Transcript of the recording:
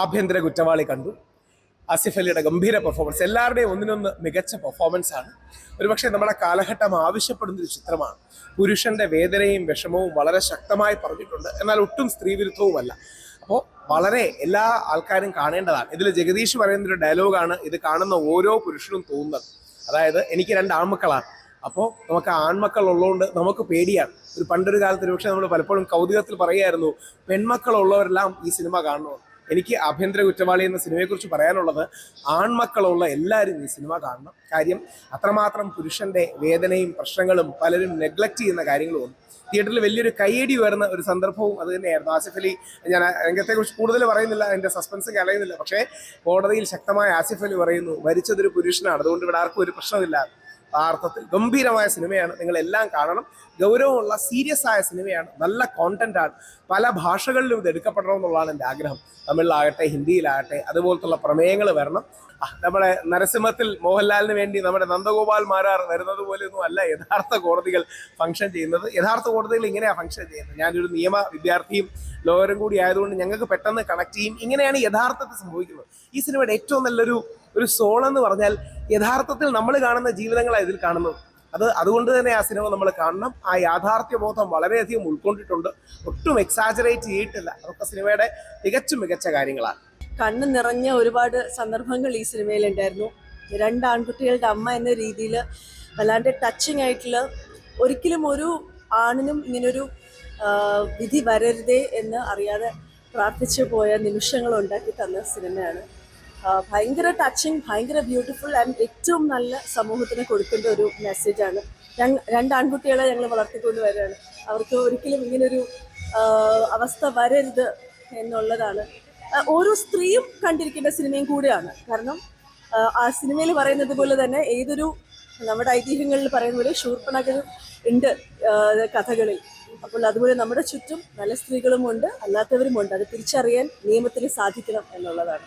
ആഭ്യന്തര കുറ്റവാളി കണ്ടു. ആസിഫ് അലിയുടെ ഗംഭീര പെർഫോമൻസ് എല്ലാവരുടെയും ഒന്നിനൊന്ന് മികച്ച പെർഫോമൻസ് ആണ്. ഒരുപക്ഷെ നമ്മുടെ കാലഘട്ടം ആവശ്യപ്പെടുന്ന ഒരു ചിത്രമാണ്. പുരുഷന്റെ വേദനയും വിഷമവും വളരെ ശക്തമായി പറഞ്ഞിട്ടുണ്ട്. എന്നാൽ ഒട്ടും സ്ത്രീവിരുദ്ധവുമല്ല. അപ്പോൾ വളരെ എല്ലാ ആൾക്കാരും കാണേണ്ടതാണ്. ഇതിൽ ജഗദീഷ് പറയുന്ന ഒരു ഡയലോഗാണ് ഇത് കാണുന്ന ഓരോ പുരുഷനും തോന്നുന്നത്. അതായത് എനിക്ക് രണ്ട് ആൺമക്കളാണ്. അപ്പോൾ നമുക്ക് ആൺമക്കൾ ഉള്ളതുകൊണ്ട് നമുക്ക് പേടിയാണ്. ഒരു പണ്ടൊരു കാലത്ത് പക്ഷേ നമ്മൾ പലപ്പോഴും കൗതുകത്തിൽ പറയുമായിരുന്നു പെൺമക്കളുള്ളവരെല്ലാം ഈ സിനിമ കാണണം എനിക്ക് ആഭ്യന്തര കുറ്റവാളി എന്ന സിനിമയെക്കുറിച്ച് പറയാനുള്ളത് ആൺമക്കളുള്ള എല്ലാവരും ഈ സിനിമ കാണണം. കാര്യം അത്രമാത്രം പുരുഷന്റെ വേദനയും പ്രശ്നങ്ങളും പലരും നെഗ്ലക്റ്റ് ചെയ്യുന്ന കാര്യങ്ങളും തിയേറ്ററിൽ വലിയൊരു കയ്യടി വരുന്ന ഒരു സന്ദർഭവും അത് തന്നെയായിരുന്നു. ആസിഫ് അലി ഞാൻ രംഗത്തെക്കുറിച്ച് കൂടുതൽ പറയുന്നില്ല എന്റെ സസ്പെൻസ് കളയുന്നില്ല പക്ഷേ കോടതിയിൽ ശക്തമായ ആസിഫ് അലി പറയുന്നു മരിച്ചതൊരു പുരുഷനാണ് അതുകൊണ്ട് ഇവിടെ ആർക്കും ഒരു പ്രശ്നമില്ല അർത്ഥത്തിൽ ഗംഭീരമായ സിനിമയാണ്. നിങ്ങൾ എല്ലാം കാണണം. ഗൗരവമുള്ള സീരിയസ് ആയ സിനിമയാണ്. നല്ല കോണ്ടന്റ് ആണ്. പല ഭാഷകളിലും ഇത് എടുക്കപ്പെടണം എന്നുള്ളതാണ് എന്റെ ആഗ്രഹം. തമിഴിലാകട്ടെ ഹിന്ദിയിലാകട്ടെ അതുപോലത്തുള്ള പ്രമേയങ്ങൾ വരണം. നമ്മുടെ നരസിംഹത്തിൽ മോഹൻലാലിന് വേണ്ടി നമ്മുടെ നന്ദഗോപാൽ മാരാർ വരുന്നത് പോലെയൊന്നും അല്ല യഥാർത്ഥ കോടതികൾ ഫംഗ്ഷൻ ചെയ്യുന്നത്. യഥാർത്ഥ കോടതികൾ ഇങ്ങനെയാണ് ഫംഗ്ഷൻ ചെയ്യുന്നത്. ഞാനൊരു നിയമ വിദ്യാർത്ഥിയും ലോയറും കൂടി ആയതുകൊണ്ട് ഞങ്ങൾക്ക് പെട്ടെന്ന് കണക്ട് ചെയ്യും. ഇങ്ങനെയാണ് യഥാർത്ഥത്തിൽ സംഭവിക്കുന്നത്. ഈ സിനിമയുടെ ഏറ്റവും നല്ലൊരു ഒരു സോൾ എന്ന് പറഞ്ഞാൽ യഥാർത്ഥത്തിൽ നമ്മൾ കാണുന്ന ജീവിതങ്ങളാണ് ഇതിൽ കാണുന്നത്. അത് അതുകൊണ്ട് തന്നെ ആ സിനിമ നമ്മൾ കാണണം. ആ യാഥാർത്ഥ്യ ബോധം വളരെയധികം ഉൾക്കൊണ്ടിട്ടുണ്ട്. ഒട്ടും എക്സാജറേറ്റ് ചെയ്തിട്ടില്ല. അതൊക്കെ സിനിമയുടെ തികച്ചും മികച്ച കാര്യങ്ങളാണ്. കണ്ണ് നിറഞ്ഞ ഒരുപാട് സന്ദർഭങ്ങൾ ഈ സിനിമയിലുണ്ടായിരുന്നു. രണ്ട് ആൺകുട്ടികളുടെ അമ്മ എന്ന രീതിയിൽ വല്ലാണ്ട് ടച്ചിങ് ആയിട്ടുള്ള ഒരിക്കലും ഒരു ആണിനും ഇങ്ങനൊരു വിധി വരരുതേ എന്ന് അറിയാതെ പ്രാർത്ഥിച്ചു പോയ നിമിഷങ്ങൾ ഉണ്ടാക്കി തന്ന സിനിമയാണ് ഭയങ്കര ടച്ചിങ് ഭയങ്കര ബ്യൂട്ടിഫുൾ ആൻഡ് ഏറ്റവും നല്ല സമൂഹത്തിന് കൊടുക്കേണ്ട ഒരു മെസ്സേജാണ് രണ്ട് ആൺകുട്ടികളെ ഞങ്ങൾ വളർത്തിക്കൊണ്ട് വരികയാണ്. അവർക്ക് ഒരിക്കലും ഇങ്ങനൊരു അവസ്ഥ വരരുത് എന്നുള്ളതാണ്. ഓരോ സ്ത്രീയും കണ്ടിരിക്കേണ്ട സിനിമയും കൂടെയാണ്. കാരണം ആ സിനിമയിൽ പറയുന്നത് പോലെ തന്നെ ഏതൊരു നമ്മുടെ ഐതിഹ്യങ്ങളിൽ പറയുന്ന പോലെ ശൂർപ്പണകരും ഉണ്ട് കഥകളിൽ. അപ്പോൾ അതുപോലെ നമ്മുടെ ചുറ്റും നല്ല സ്ത്രീകളുമുണ്ട് അല്ലാത്തവരുമുണ്ട്. അത് തിരിച്ചറിയാൻ നിയമത്തിന് സാധിക്കണം എന്നുള്ളതാണ്.